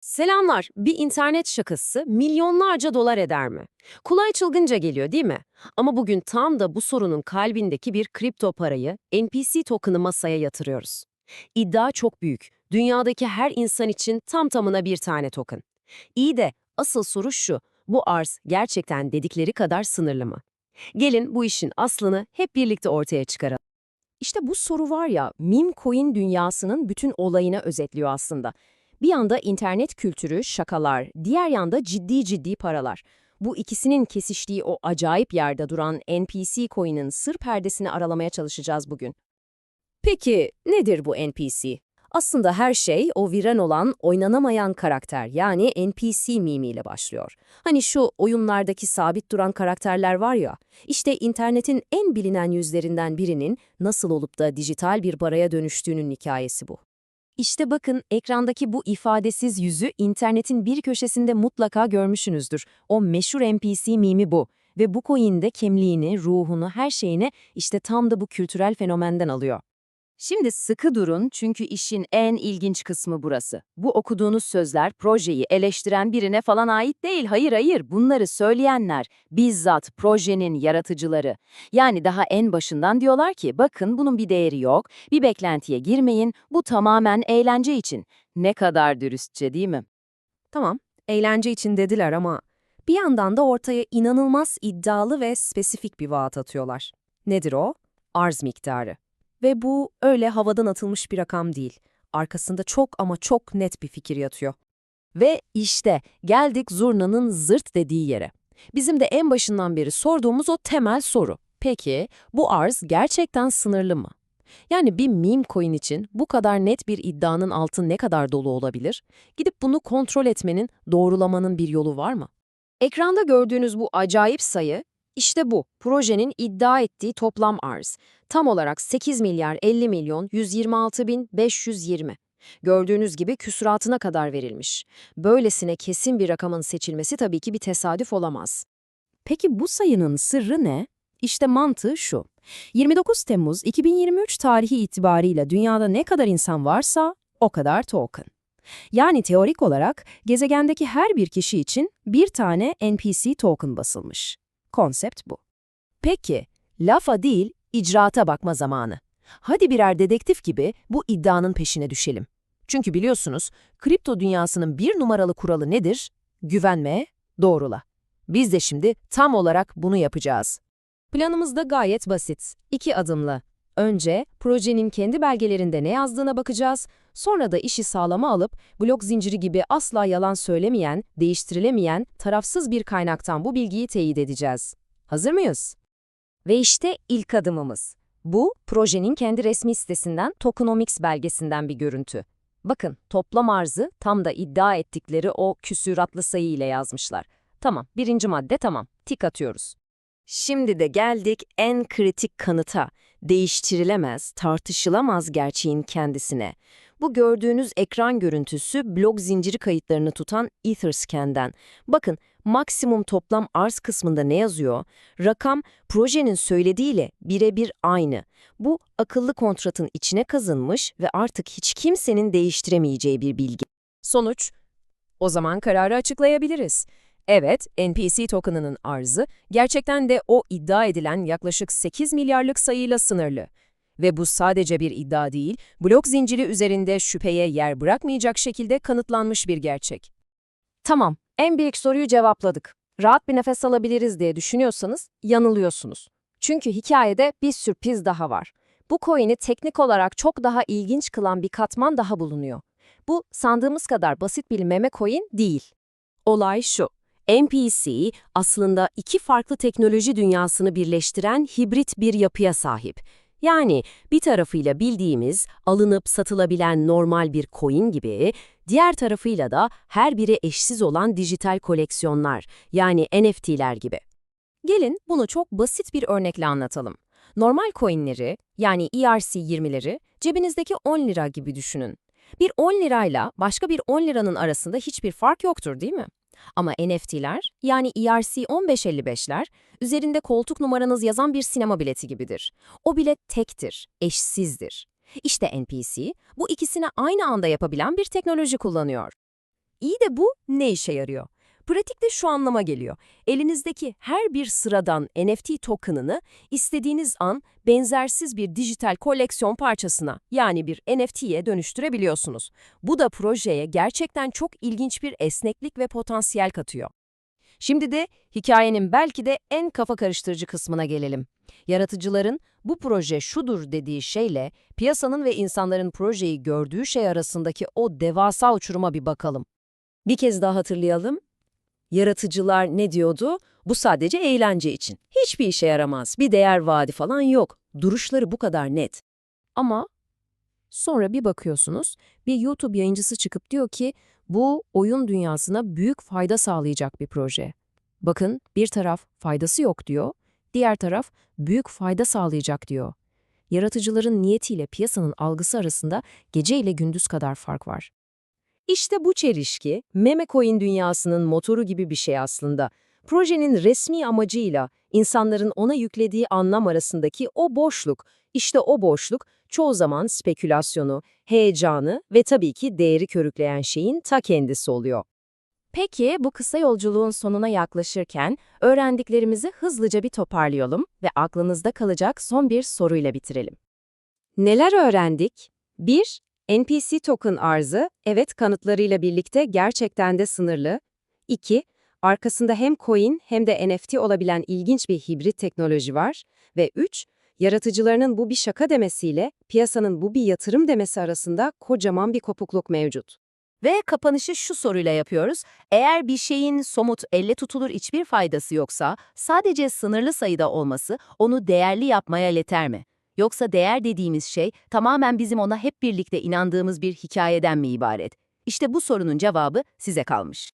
Selamlar. Bir internet şakası milyonlarca dolar eder mi? Kulağa çılgınca geliyor değil mi? Ama bugün tam da bu sorunun kalbindeki bir kripto parayı, NPC token'ı masaya yatırıyoruz. İddia çok büyük. Dünyadaki her insan için tam tamına bir tane token. İyi de asıl soru şu, bu arz gerçekten dedikleri kadar sınırlı mı? Gelin bu işin aslını hep birlikte ortaya çıkaralım. İşte bu soru var ya, meme coin dünyasının bütün olayını özetliyor aslında. Bir yanda internet kültürü, şakalar, diğer yanda ciddi ciddi paralar. Bu ikisinin kesiştiği o acayip yerde duran NPC coin'in sır perdesini aralamaya çalışacağız bugün. Peki nedir bu NPC? Aslında her şey o viran olan oynanamayan karakter yani NPC mimiyle başlıyor. Hani şu oyunlardaki sabit duran karakterler var ya, işte internetin en bilinen yüzlerinden birinin nasıl olup da dijital bir paraya dönüştüğünün hikayesi bu. İşte bakın ekrandaki bu ifadesiz yüzü internetin bir köşesinde mutlaka görmüşsünüzdür. O meşhur NPC mimi bu. Ve bu coin kimliğini, ruhunu, her şeyini işte tam da bu kültürel fenomenden alıyor. Şimdi sıkı durun çünkü işin en ilginç kısmı burası. Bu okuduğunuz sözler projeyi eleştiren birine falan ait değil. Hayır hayır bunları söyleyenler bizzat projenin yaratıcıları. Yani daha en başından diyorlar ki bakın bunun bir değeri yok, bir beklentiye girmeyin, bu tamamen eğlence için. Ne kadar dürüstçe değil mi? Tamam, eğlence için dediler ama bir yandan da ortaya inanılmaz iddialı ve spesifik bir vaat atıyorlar. Nedir o? Arz miktarı. Ve bu öyle havadan atılmış bir rakam değil. Arkasında çok ama çok net bir fikir yatıyor. Ve işte geldik zurnanın zırt dediği yere. Bizim de en başından beri sorduğumuz o temel soru. Peki bu arz gerçekten sınırlı mı? Yani bir meme coin için bu kadar net bir iddianın altı ne kadar dolu olabilir? Gidip bunu kontrol etmenin, doğrulamanın bir yolu var mı? Ekranda gördüğünüz bu acayip sayı, işte bu, projenin iddia ettiği toplam arz. Tam olarak 8 milyar 50 milyon 126 bin 520. Gördüğünüz gibi küsuratına kadar verilmiş. Böylesine kesin bir rakamın seçilmesi tabii ki bir tesadüf olamaz. Peki bu sayının sırrı ne? İşte mantığı şu. 29 Temmuz 2023 tarihi itibarıyla dünyada ne kadar insan varsa o kadar token. Yani teorik olarak gezegendeki her bir kişi için bir tane NPC token basılmış. Konsept bu. Peki, lafa değil, icraata bakma zamanı. Hadi birer dedektif gibi bu iddianın peşine düşelim. Çünkü biliyorsunuz, kripto dünyasının bir numaralı kuralı nedir? Güvenme, doğrula. Biz de şimdi tam olarak bunu yapacağız. Planımız da gayet basit. İki adımlı. Önce projenin kendi belgelerinde ne yazdığına bakacağız, sonra da işi sağlama alıp blok zinciri gibi asla yalan söylemeyen, değiştirilemeyen, tarafsız bir kaynaktan bu bilgiyi teyit edeceğiz. Hazır mıyız? Ve işte ilk adımımız. Bu, projenin kendi resmi sitesinden Tokenomics belgesinden bir görüntü. Bakın, toplam arzı tam da iddia ettikleri o küsüratlı sayı ile yazmışlar. Tamam, birinci madde tamam, tik atıyoruz. Şimdi de geldik en kritik kanıta, değiştirilemez, tartışılamaz gerçeğin kendisine. Bu gördüğünüz ekran görüntüsü blok zinciri kayıtlarını tutan Etherscan'den. Bakın, maksimum toplam arz kısmında ne yazıyor? Rakam, projenin söylediğiyle birebir aynı. Bu, akıllı kontratın içine kazınmış ve artık hiç kimsenin değiştiremeyeceği bir bilgi. Sonuç? O zaman kararı açıklayabiliriz. Evet, NPC token'ının arzı gerçekten de o iddia edilen yaklaşık 8 milyarlık sayıyla sınırlı. Ve bu sadece bir iddia değil, blok zinciri üzerinde şüpheye yer bırakmayacak şekilde kanıtlanmış bir gerçek. Tamam, en büyük soruyu cevapladık. Rahat bir nefes alabiliriz diye düşünüyorsanız yanılıyorsunuz. Çünkü hikayede bir sürpriz daha var. Bu coin'i teknik olarak çok daha ilginç kılan bir katman daha bulunuyor. Bu sandığımız kadar basit bir meme coin değil. Olay şu. NPC aslında iki farklı teknoloji dünyasını birleştiren hibrit bir yapıya sahip. Yani bir tarafıyla bildiğimiz, alınıp satılabilen normal bir coin gibi, diğer tarafıyla da her biri eşsiz olan dijital koleksiyonlar, yani NFT'ler gibi. Gelin bunu çok basit bir örnekle anlatalım. Normal coinleri, yani E ERC20'leri cebinizdeki 10 lira gibi düşünün. Bir 10 lirayla başka bir 10 liranın arasında hiçbir fark yoktur değil mi? Ama NFT'ler, yani E ERC1555'ler, üzerinde koltuk numaranız yazan bir sinema bileti gibidir. O bilet tektir, eşsizdir. İşte NPC, bu ikisini aynı anda yapabilen bir teknoloji kullanıyor. İyi de bu ne işe yarıyor? Pratikte şu anlama geliyor. Elinizdeki her bir sıradan NFT token'ını istediğiniz an benzersiz bir dijital koleksiyon parçasına yani bir NFT'ye dönüştürebiliyorsunuz. Bu da projeye gerçekten çok ilginç bir esneklik ve potansiyel katıyor. Şimdi de hikayenin belki de en kafa karıştırıcı kısmına gelelim. Yaratıcıların bu proje şudur dediği şeyle piyasanın ve insanların projeyi gördüğü şey arasındaki o devasa uçuruma bir bakalım. Bir kez daha hatırlayalım. Yaratıcılar ne diyordu? Bu sadece eğlence için. Hiçbir işe yaramaz. Bir değer vaadi falan yok. Duruşları bu kadar net. Ama sonra bir bakıyorsunuz, bir YouTube yayıncısı çıkıp diyor ki bu oyun dünyasına büyük fayda sağlayacak bir proje. Bakın bir taraf faydası yok diyor, diğer taraf büyük fayda sağlayacak diyor. Yaratıcıların niyetiyle piyasanın algısı arasında gece ile gündüz kadar fark var. İşte bu çelişki, meme coin dünyasının motoru gibi bir şey aslında. Projenin resmi amacıyla insanların ona yüklediği anlam arasındaki o boşluk, işte o boşluk çoğu zaman spekülasyonu, heyecanı ve tabii ki değeri körükleyen şeyin ta kendisi oluyor. Peki bu kısa yolculuğun sonuna yaklaşırken öğrendiklerimizi hızlıca bir toparlayalım ve aklınızda kalacak son bir soruyla bitirelim. Neler öğrendik? 1. NPC token arzı, evet kanıtlarıyla birlikte gerçekten de sınırlı. 2. Arkasında hem coin hem de NFT olabilen ilginç bir hibrit teknoloji var. Ve 3. Yaratıcılarının bu bir şaka demesiyle piyasanın bu bir yatırım demesi arasında kocaman bir kopukluk mevcut. Ve kapanışı şu soruyla yapıyoruz. Eğer bir şeyin somut, elle tutulur hiçbir faydası yoksa, sadece sınırlı sayıda olması onu değerli yapmaya yeter mi? Yoksa değer dediğimiz şey tamamen bizim ona hep birlikte inandığımız bir hikayeden mi ibaret? İşte bu sorunun cevabı size kalmış.